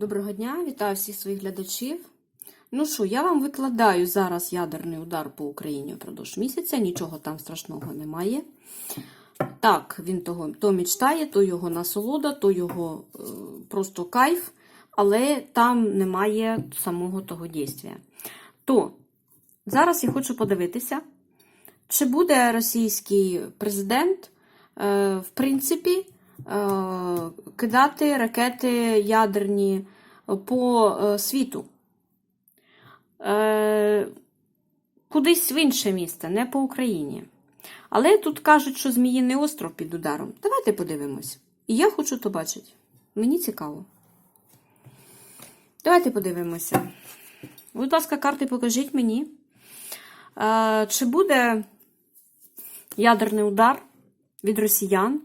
Доброго дня, вітаю всіх своїх глядачів. Ну що, я вам викладаю зараз ядерний удар по Україні впродовж місяця, нічого там страшного немає. Так, він того то мечтає, то його насолода, то його е, просто кайф, але там немає самого того дійства. То зараз я хочу подивитися, чи буде російський президент, е, в принципі, кидати ракети ядерні по е, світу. Е, Кудись в інше місце, не по Україні. Але тут кажуть, що Зміїний остров під ударом. Давайте подивимось. І я хочу то бачити. Мені цікаво. Давайте подивимося. Будь ласка, карти покажіть мені. Е, Чи буде ядерний удар від росіян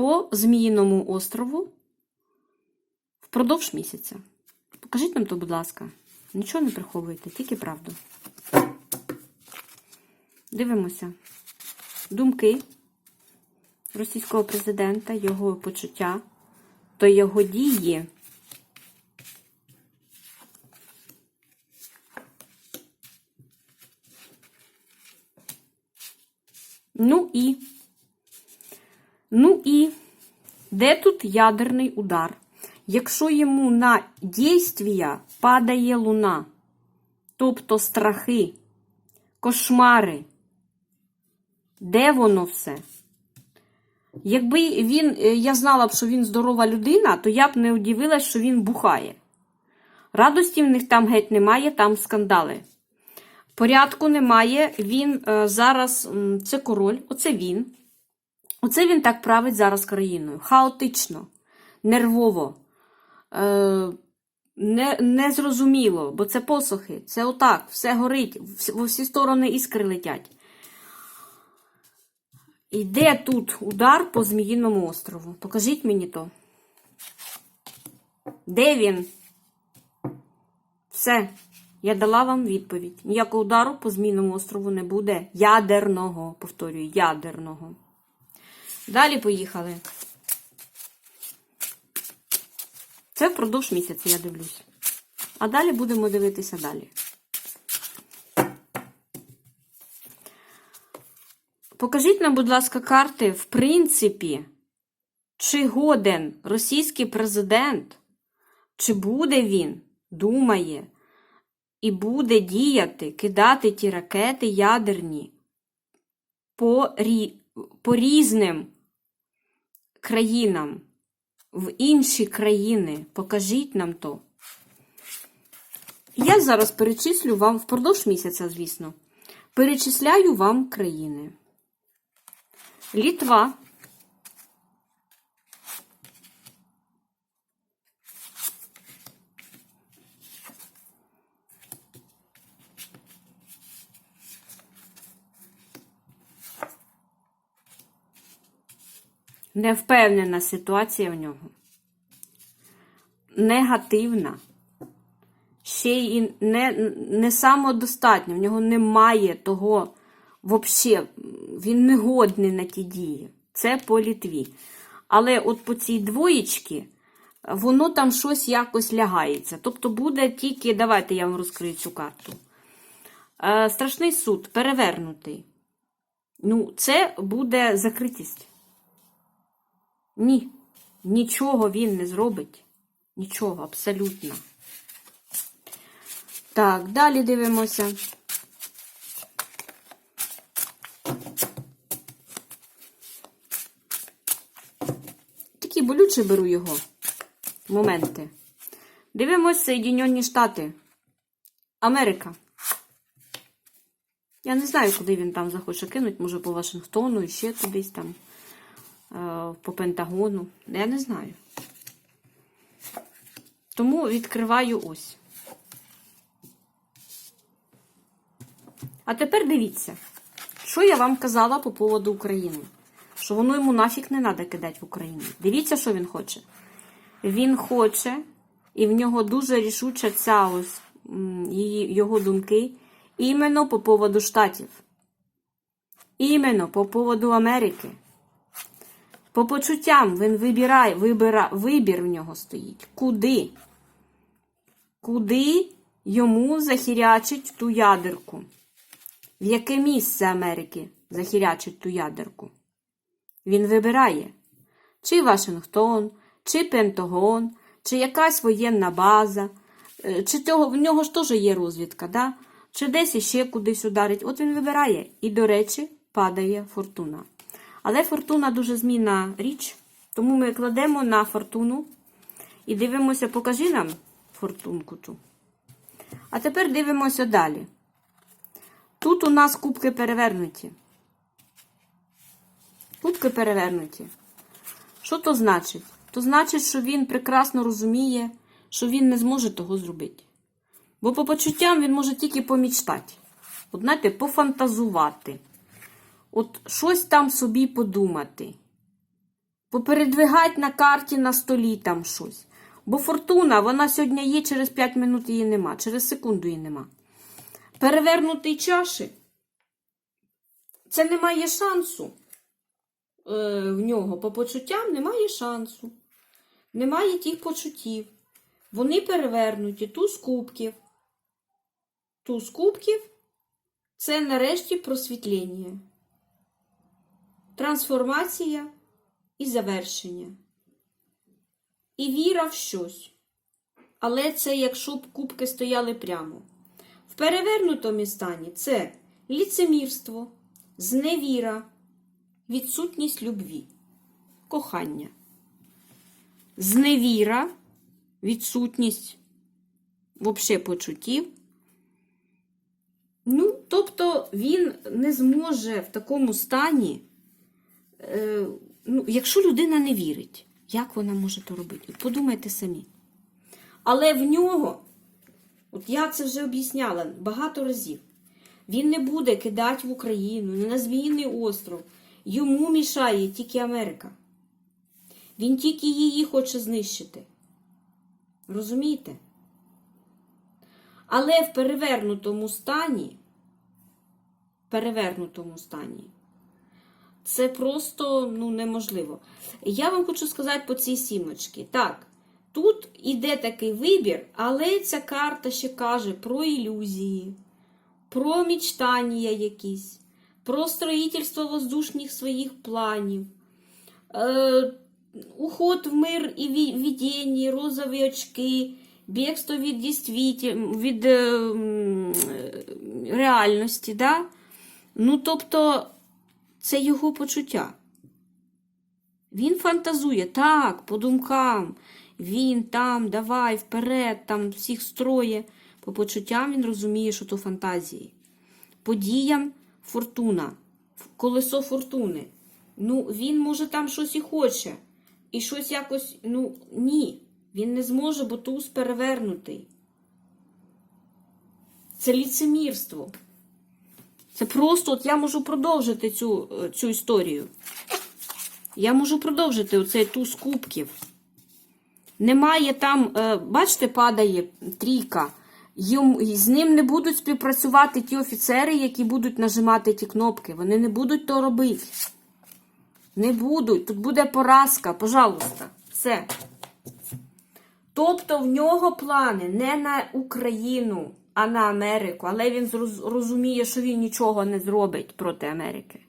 по Зміїному острову впродовж місяця? Покажіть нам то, будь ласка. Нічого не приховуйте, тільки правду. Дивимося. Думки російського президента, його почуття то його дії. Ну і. Ну і де тут ядерний удар? Якщо йому на дійствія падає луна, тобто страхи, кошмари, де воно все? Якби він, е, я знала б, що він здорова людина, то я б не удивилась, що він бухає. Радості в них там геть немає, там скандали. Порядку немає. Він е, зараз, це король, оце він. Оце він так править зараз країною. Хаотично, нервово, е, не, незрозуміло, бо це посохи, це отак, все горить, в- всі сторони іскри летять. Іде тут удар по Зміїному острову. Покажіть мені то. Де він? Все. Я дала вам відповідь. Ніякого удару по Зміїному острову не буде. Ядерного, повторюю, ядерного. Далі поїхали. Це впродовж місяця, я дивлюсь. А далі будемо дивитися далі. Покажіть нам, будь ласка, карти, в принципі, чи годен російський президент, чи буде він, думає, і буде діяти, кидати ті ракети ядерні по, рі... по різним країнам, в інші країни. Покажіть нам то. Я зараз перечислю вам впродовж місяця, звісно. Перечисляю вам країни. Літва. Невпевнена ситуація в нього. Негативна. Ще й не, не самодостатньо. В нього немає того взагалі, він не годний на ті дії. Це по Літві. Але от по цій двоєчці, воно там щось якось лягається. Тобто буде тільки, давайте я вам розкрию цю карту. Е, страшний суд перевернутий. Ну, це буде закритість. Ні, нічого він не зробить. Нічого, абсолютно. Так, далі дивимося. Такі болючі беру його моменти. Дивимося Соєдинені Штати. Америка. Я не знаю, куди він там захоче кинути, може по Вашингтону і ще кудись там, по Пентагону. Я не знаю. Тому відкриваю ось. А тепер дивіться, що я вам казала по поводу України. Що воно йому нафіг не треба кидати в Україну. Дивіться, що він хоче. Він хоче, і в нього дуже рішуча ця ось її- його думки, іменно по поводу Штатів. Іменно по поводу Америки. По почуттям він вибирає, вибира, вибір в нього стоїть. Куди? куди йому захірячить ту ядерку. В яке місце Америки захірячить ту ядерку? Він вибирає, чи Вашингтон, чи Пентагон, чи якась воєнна база, е, чи того, в нього ж теж є розвідка, да? чи десь іще кудись ударить. От він вибирає. І, до речі, падає фортуна. Але фортуна дуже змінна річ, тому ми кладемо на фортуну і дивимося, покажи нам фортунку ту. А тепер дивимося далі. Тут у нас кубки перевернуті. Кубки перевернуті. Що то значить? То значить, що він прекрасно розуміє, що він не зможе того зробити. Бо по почуттям він може тільки помічтати. От знаєте, пофантазувати. От щось там собі подумати. Попередвигати на карті на столі там щось. Бо фортуна, вона сьогодні є, через 5 минут її нема, через секунду її нема. Перевернутий чаші. Це немає шансу е, в нього. По почуттям немає шансу. Немає тих почуттів. Вони перевернуті, туз кубків. Туз кубків це нарешті просвітлення. Трансформація і завершення. І віра в щось. Але це якщо б кубки стояли прямо. В перевернутому стані це ліцемірство, зневіра, відсутність любві, кохання. Зневіра, відсутність взагалі почуттів. Ну, тобто він не зможе в такому стані, е, ну, якщо людина не вірить, як вона може то робити? Подумайте самі. Але в нього, от я це вже об'ясняла багато разів, він не буде кидати в Україну, не на Зміїний остров. Йому мішає тільки Америка. Він тільки її хоче знищити. Розумієте? Але в перевернутому стані, перевернутому стані, це просто ну, неможливо. Я вам хочу сказати по цій сімочці. Так, тут іде такий вибір, але ця карта ще каже про ілюзії, про мічтання якісь, про строїтельство воздушних своїх планів. Е, уход в мир і ві- видіння, розові очки, бігство від, від е, реальності. Да? Ну, тобто, це його почуття. Він фантазує так, по думкам. Він там, давай, вперед, там всіх строє. По почуттям він розуміє, що то фантазії. По діям фортуна, колесо фортуни. Ну, він може там щось і хоче. І щось якось, ну, ні. Він не зможе, бо туз перевернутий. Це ліцемірство. Це просто, от я можу продовжити цю, е, цю історію. Я можу продовжити оцей туз кубків. Немає там, е, бачите, падає трійка. З ним не будуть співпрацювати ті офіцери, які будуть нажимати ті кнопки. Вони не будуть то робити. Не будуть. Тут буде поразка, пожалуйста. Все. Тобто в нього плани не на Україну, а на Америку. Але він розуміє, що він нічого не зробить проти Америки.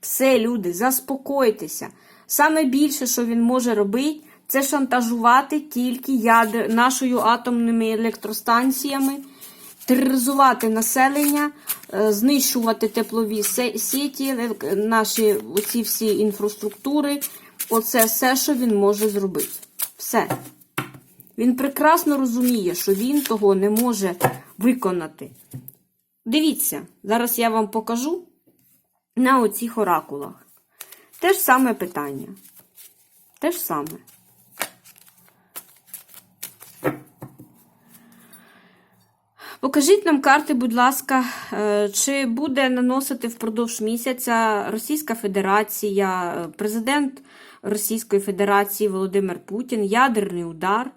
Все, люди, заспокойтеся. Саме більше, що він може робити, це шантажувати тільки ядер... нашою атомними електростанціями, тероризувати населення, е, знищувати теплові сіті, наші оці всі інфраструктури. Оце все, що він може зробити. Все. Він прекрасно розуміє, що він того не може виконати. Дивіться, зараз я вам покажу на оцих оракулах. Те ж саме питання. Те ж саме. Покажіть нам карти, будь ласка, е, чи буде наносити впродовж місяця Російська Федерація, е, президент Російської Федерації Володимир Путін ядерний удар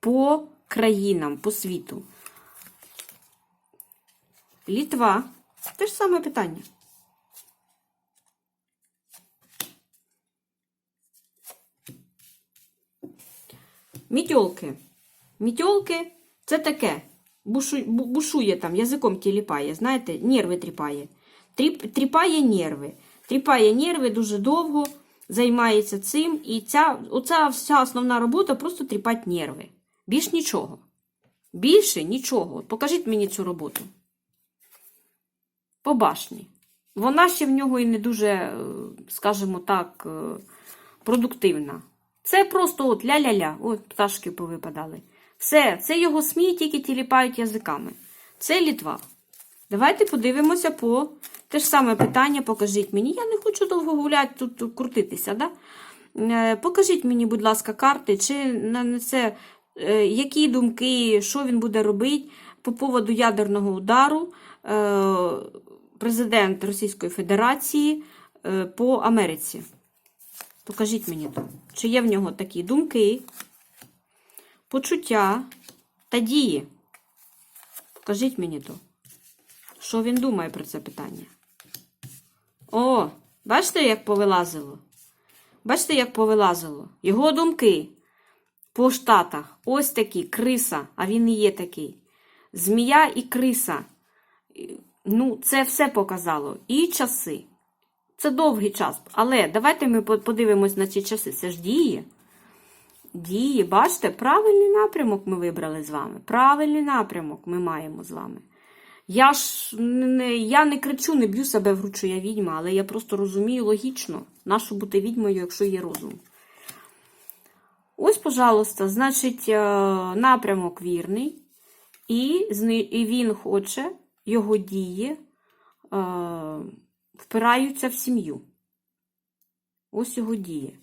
по країнам, по світу. Літва. Те ж саме питання. Мітьолки. Мітьолки Це таке. Бушу, бушує там, язиком тіліпає, знаєте, нерви тріпає. Тріп, тріпає нерви. Тріпає нерви дуже довго, займається цим. І ця, оця вся основна робота просто тріпати нерви. Більш нічого. Більше нічого. Покажіть мені цю роботу. По башні. Вона ще в нього і не дуже, е, скажімо так, е, продуктивна. Це просто от ля-ля-ля. От пташки повипадали. Все, це його СМІ тільки тіліпають язиками. Це Літва. Давайте подивимося по те ж саме питання. Покажіть мені. Я не хочу довго гуляти тут крутитися. Да? Е, Покажіть мені, будь ласка, карти, чи на це, які думки, що він буде робити по поводу ядерного удару е, президент Російської Федерації е, по Америці. Покажіть мені. Чи є в нього такі думки, почуття та дії? Покажіть мені то. Що він думає про це питання? О, бачите, як повилазило? Бачите, як повилазило? Його думки по штатах. Ось такі, криса, а він і є такий. Змія і криса. Ну, це все показало. І часи. Це довгий час. Але давайте ми подивимось на ці часи. Це ж діє. Діє, бачите, правильний напрямок ми вибрали з вами. Правильний напрямок ми маємо з вами. Я ж не, я не кричу, не б'ю себе в що я відьма, але я просто розумію логічно, нащо бути відьмою, якщо є розум. Ось, пожалуйста, значить, е, напрямок вірний, і, він хоче, його дії е, впираються в сім'ю. Ось його дії.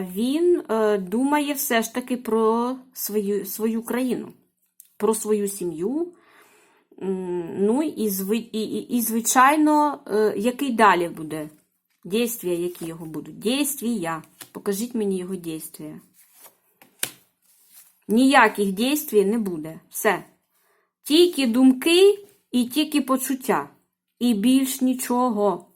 Він е, думає все ж таки про свою, свою країну, про свою сім'ю. Ну і, і, і, звичайно, який далі буде? Дійствія, які його будуть? Дійствія. Покажіть мені його дійствія. Ніяких дійствій не буде. Все. Тільки думки і тільки почуття. І більш нічого.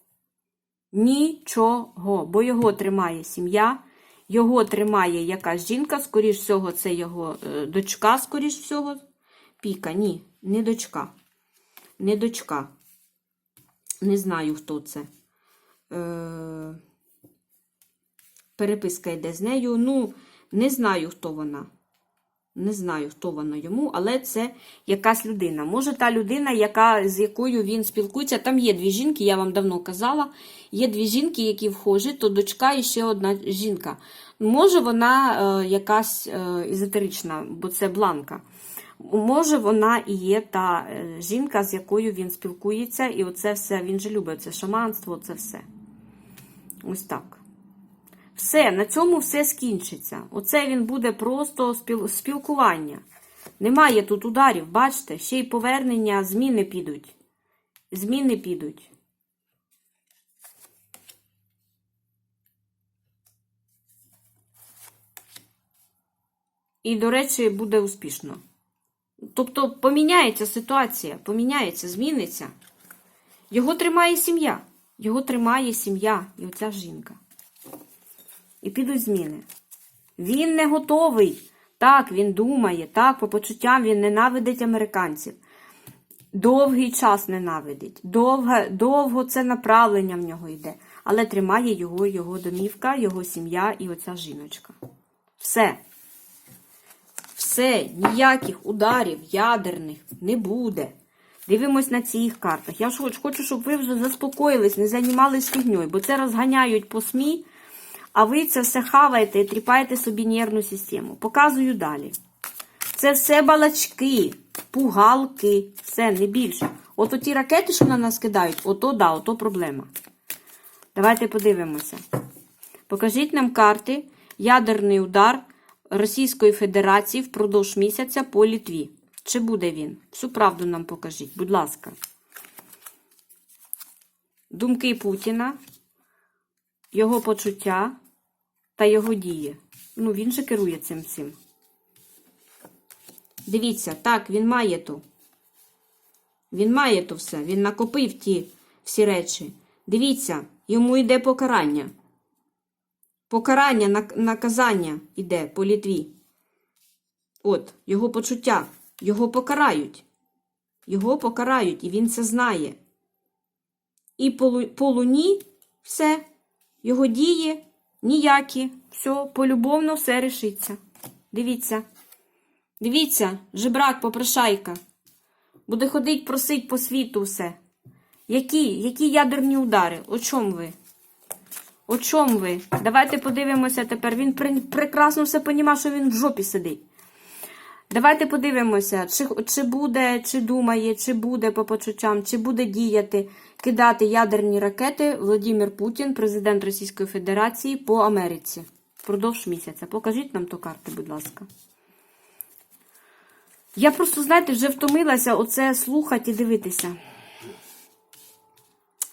Нічого. Бо його тримає сім'я, його тримає якась жінка, скоріш всього, це його е, дочка, скоріш всього. Піка, ні, не дочка. Не дочка. Не знаю, хто це. Е, переписка йде з нею. Ну, не знаю, хто вона. Не знаю, хто вона йому, але це якась людина. Може, та людина, яка, з якою він спілкується. Там є дві жінки, я вам давно казала. Є дві жінки, які вхожі, то дочка і ще одна жінка. Може, вона е, якась е, езотерична, бо це бланка. Може, вона і є та е, жінка, з якою він спілкується, і оце все, він же любить це шаманство, це все. Ось так. Все, на цьому все скінчиться. Оце він буде просто спіл- спілкування. Немає тут ударів, бачите, ще й повернення, зміни підуть. Зміни підуть. І, до речі, буде успішно. Тобто поміняється ситуація, поміняється, зміниться. Його тримає сім'я. Його тримає сім'я і оця жінка. І підуть зміни. Він не готовий. Так, він думає, так, по почуттям він ненавидить американців. Довгий час ненавидить. Довго, довго це направлення в нього йде. Але тримає його, його домівка, його сім'я і оця жіночка. Все. Все, ніяких ударів ядерних не буде. Дивимось на цих картах. Я ж хоч- хочу, щоб ви вже заспокоїлись, не займались фігньою, бо це розганяють по СМІ, а ви це все хаваєте і тріпаєте собі нервну систему. Показую далі. Це все балачки, пугалки, все, не більше. От оті ракети, що на нас кидають, ото да, ото проблема. Давайте подивимося. Покажіть нам карти ядерний удар Російської Федерації впродовж місяця по Літві. Чи буде він? Всю правду нам покажіть, будь ласка. Думки Путіна, його почуття та його дії. Ну, він же керує цим всім. Дивіться, так, він має то. Він має то все. Він накопив ті всі речі. Дивіться, йому йде покарання. Покарання, наказання йде по Літві. От, його почуття, його покарають. Його покарають, і він це знає. І по, луні все, його дії ніякі. Все, полюбовно все рішиться. Дивіться. Дивіться, жебрак, попрошайка. Буде ходить, просить по світу все. Які? Які ядерні удари? О чому ви? О чому ви? Давайте подивимося тепер. Він прекрасно все понімає, що він в жопі сидить. Давайте подивимося, чи, чи буде, чи думає, чи буде по почуттям, чи буде діяти, кидати ядерні ракети Володимир Путін, президент Російської Федерації, по Америці впродовж місяця. Покажіть нам то карти, будь ласка. Я просто, знаєте, вже втомилася оце слухати і дивитися.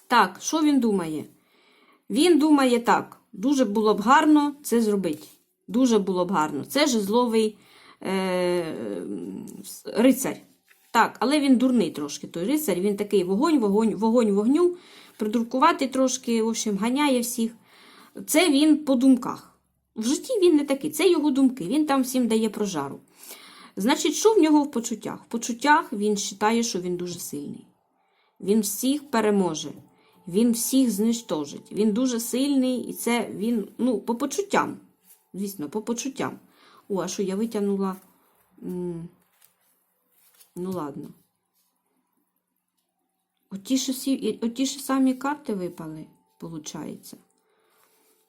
Так, що він думає? Він думає так: дуже було б гарно це зробити. Дуже було б гарно. Це жезловий е, рицарь. Так, але він дурний трошки, той рицарь. Він такий вогонь, вогонь, вогонь вогню, придуркувати трошки, в общем, ганяє всіх. Це він по думках. В житті він не такий, це його думки. Він там всім дає прожару. Значить, що в нього в почуттях? В почуттях він вважає, що він дуже сильний. Він всіх переможе, він всіх знищожить. Він дуже сильний, і це він, ну, по почуттям. Звісно, по почуттям. О, а що я витягнула. Ну, ладно. Оті ж, оті ж самі карти випали, виходить.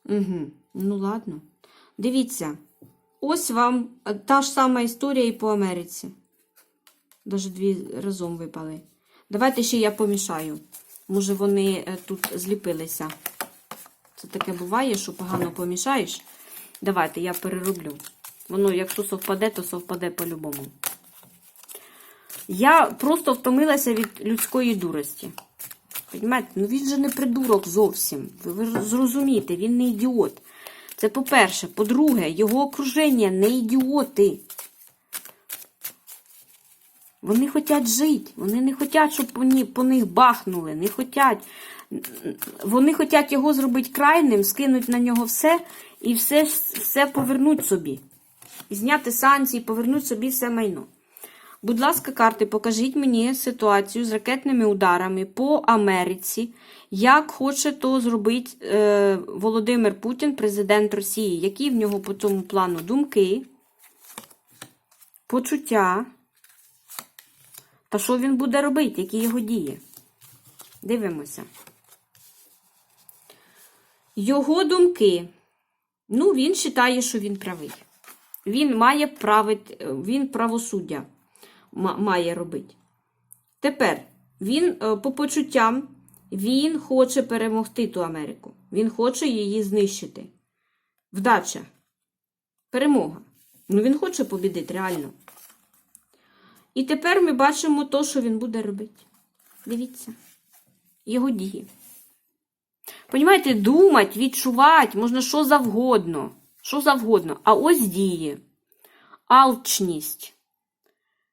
Угу. Ну, ладно. Дивіться, ось вам е, та ж сама історія і по Америці. Даже дві разом випали. Давайте ще я помішаю. Може, вони е, тут зліпилися. Це таке буває, що погано помішаєш. Давайте я перероблю. Воно, якщо совпаде, то совпаде по-любому. Я просто втомилася від людської дурості. Понимаєте? Ну він же не придурок зовсім. Ви, зрозумієте, він не ідіот. Це по-перше. По-друге, його окруження не ідіоти. Вони хочуть жити. Вони не хочуть, щоб по них бахнули. Не хочуть. Вони хочуть його зробити крайним, скинуть на нього все і все, все повернуть собі. Зняти санкції, повернуть собі все майно. Будь ласка, карти, покажіть мені ситуацію з ракетними ударами по Америці. Як хоче то зробити е, Володимир Путін, президент Росії? Які в нього по цьому плану думки, почуття? Та що він буде робити? Які його дії? Дивимося. Його думки. Ну, він вважає, що він правий. Він має править, він правосуддя має робити. Тепер він е, по почуттям він хоче перемогти ту Америку. Він хоче її знищити. Вдача. Перемога. Ну, він хоче побідити, реально. І тепер ми бачимо то, що він буде робити. Дивіться. Його дії. Понімаєте, думати, відчувати можна що завгодно. Що завгодно. А ось дії. Алчність.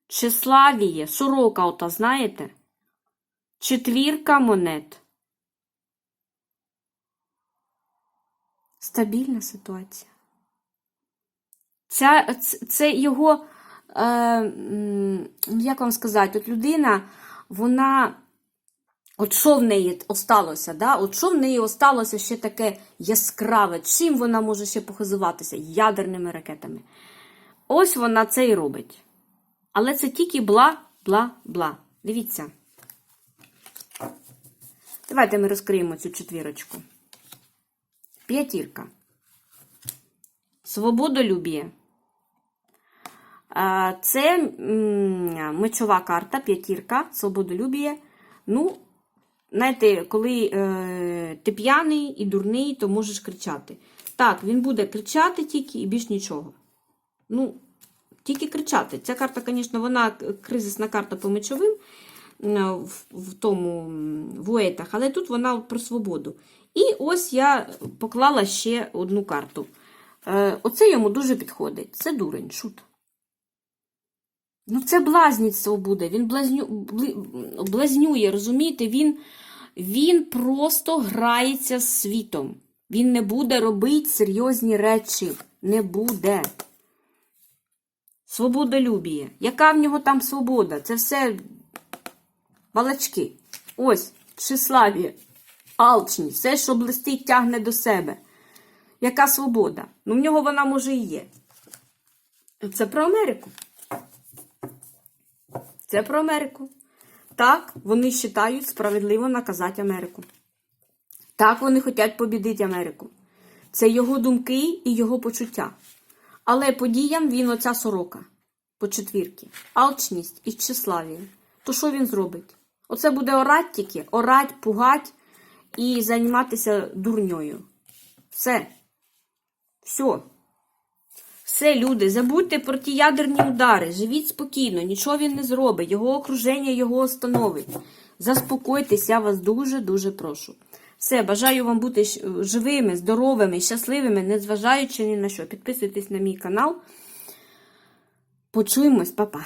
Тщеславіє, сорока ота, знаєте? Четвірка монет. Стабільна ситуація. Ця, це його, е, як вам сказати, от людина, вона, от що в неї осталося, да? от що в неї осталося ще таке яскраве, чим вона може ще похизуватися? Ядерними ракетами. Ось вона це і робить. Але це тільки бла, бла, бла. Дивіться. Давайте ми розкриємо цю четвірочку. П'ятірка. Свободолюбіє. А, Це мечова карта, п'ятірка, свободолюбіє. Ну, знаєте, коли е, ти п'яний і дурний, то можеш кричати. Так, він буде кричати тільки і більш нічого. Ну, тільки кричати. Ця карта, звісно, вона кризисна карта по мечовим е, в, в тому м, в уетах, але тут вона про свободу. І ось я поклала ще одну карту. Е, Оце йому дуже підходить. Це дурень, шут. Ну, це блазніцтво буде. Він блазню, блазнює, розумієте? Він, він просто грається з світом. Він не буде робити серйозні речі. Не буде. свободолюбіє. Яка в нього там свобода? Це все балачки. Ось, тщеславіє, алчність, все, що блистить, тягне до себе. Яка свобода? Ну, в нього вона може і є. Це про Америку. Це про Америку. Так, вони вважають справедливо наказати Америку. Так, вони хочуть побідити Америку. Це його думки і його почуття. Але по діям він оця сорока. По четвірки. Алчність і тщеславіє. То що він зробить? Оце буде орать тільки, орать, пугать і займатися дурньою. Все. Все. Все, люди, забудьте про ті ядерні удари. Живіть спокійно, нічого він не зробить. Його окруження його остановить. Заспокойтесь, я вас дуже-дуже прошу. Все, бажаю вам бути живими, здоровими, щасливими, незважаючи ні на що. Підписуйтесь на мій канал. Почуємось, па-па.